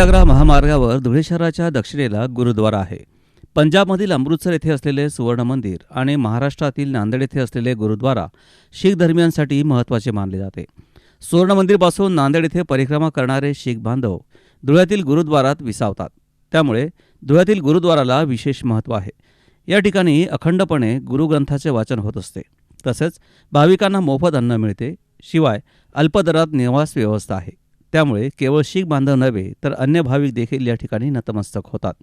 महामार्गावर धुळे शहराच्या दक्षिणेला गुरुद्वारा आहे. पंजाबमधील अमृतसर येथे असलेले सुवर्ण मंदिर आणि महाराष्ट्रातील नांदेड येथे असलेले गुरुद्वारा शीख धर्मियांसाठी महत्त्वाचे मानले जाते. सुवर्ण मंदिरपासून नांदेड येथे परिक्रमा करणारे शीख बांधव धुळ्यातील गुरुद्वारात विसावतात. त्यामुळे धुळ्यातील गुरुद्वाराला विशेष महत्त्व आहे. या ठिकाणी अखंडपणे गुरुग्रंथाचे वाचन होत असते. तसेच भाविकांना मोफत अन्न मिळते. शिवाय अल्पदरात निवास व्यवस्था आहे. त्यामुळे केवळ शीख बांधव नव्हे तर अन्य भाविक देखील या ठिकाणी नतमस्तक होतात.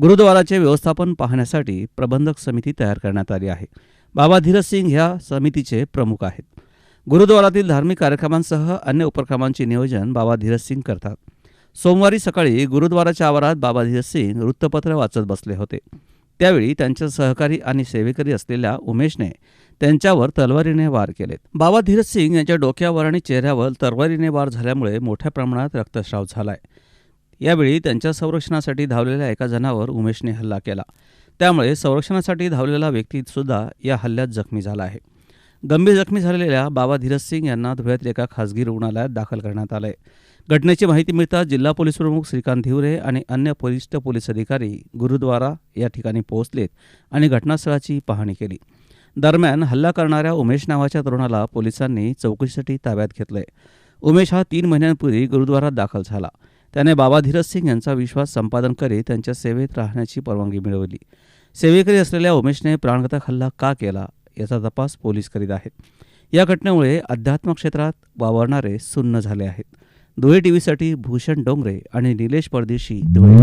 गुरुद्वाराचे व्यवस्थापन पाहण्यासाठी प्रबंधक समिती तयार करण्यात आली आहे. बाबा धीरज सिंग ह्या समितीचे प्रमुख आहेत. गुरुद्वारातील धार्मिक कार्यक्रमांसह अन्य उपक्रमांचे नियोजन बाबा धीरज सिंग करतात. सोमवारी सकाळी गुरुद्वाराच्या आवारात बाबा धीरज सिंग वृत्तपत्र वाचत बसले होते. त्यावेळी त्यांच्या सहकारी आणि सेवेकरी असलेल्या उमेशने त्यांच्यावर तलवारीने वार केलेत. बाबा धीरज सिंग यांच्या डोक्यावर आणि चेहऱ्यावर तलवारीने वार झाल्यामुळे मोठ्या प्रमाणात रक्तस्राव झालाय. यावेळी त्यांच्या संरक्षणासाठी धावलेल्या एका जणावर उमेशने हल्ला केला. त्यामुळे संरक्षणासाठी धावलेला व्यक्तीसुद्धा या हल्ल्यात जखमी झाला आहे. गंभीर जखमी झालेल्या बाबा धीरज सिंग यांना धुळ्यातील एका खासगी रुग्णालयात दाखल करण्यात आलं आहे घटनेची माहिती मिळताच जिल्हा पोलीस प्रमुख श्रीकांत धिवरे आणि अन्य वरिष्ठ पोलीस अधिकारी गुरुद्वारा या ठिकाणी पोहोचलेत आणि घटनास्थळाची पाहणी केली. दरम्यान हल्ला करणाऱ्या उमेश नावाच्या तरुणाला पोलिसांनी चौकशीसाठी ताब्यात घेतलंय उमेश हा तीन महिन्यांपूर्वी गुरुद्वारात दाखल झाला. त्याने बाबा धीरज सिंग यांचा विश्वास संपादन करीत त्यांच्या सेवेत राहण्याची परवानगी मिळवली. सेवेकरी असलेल्या उमेशने प्राणघातक हल्ला का केला याचा तपास पोलीस करीत आहेत. या घटनेमुळे अध्यात्म क्षेत्रात वावरणारे सुन्न झाले आहेत. धुळे टीव्हीसाठी भूषण डोंगरे आणि निलेश परदेशी धुळे.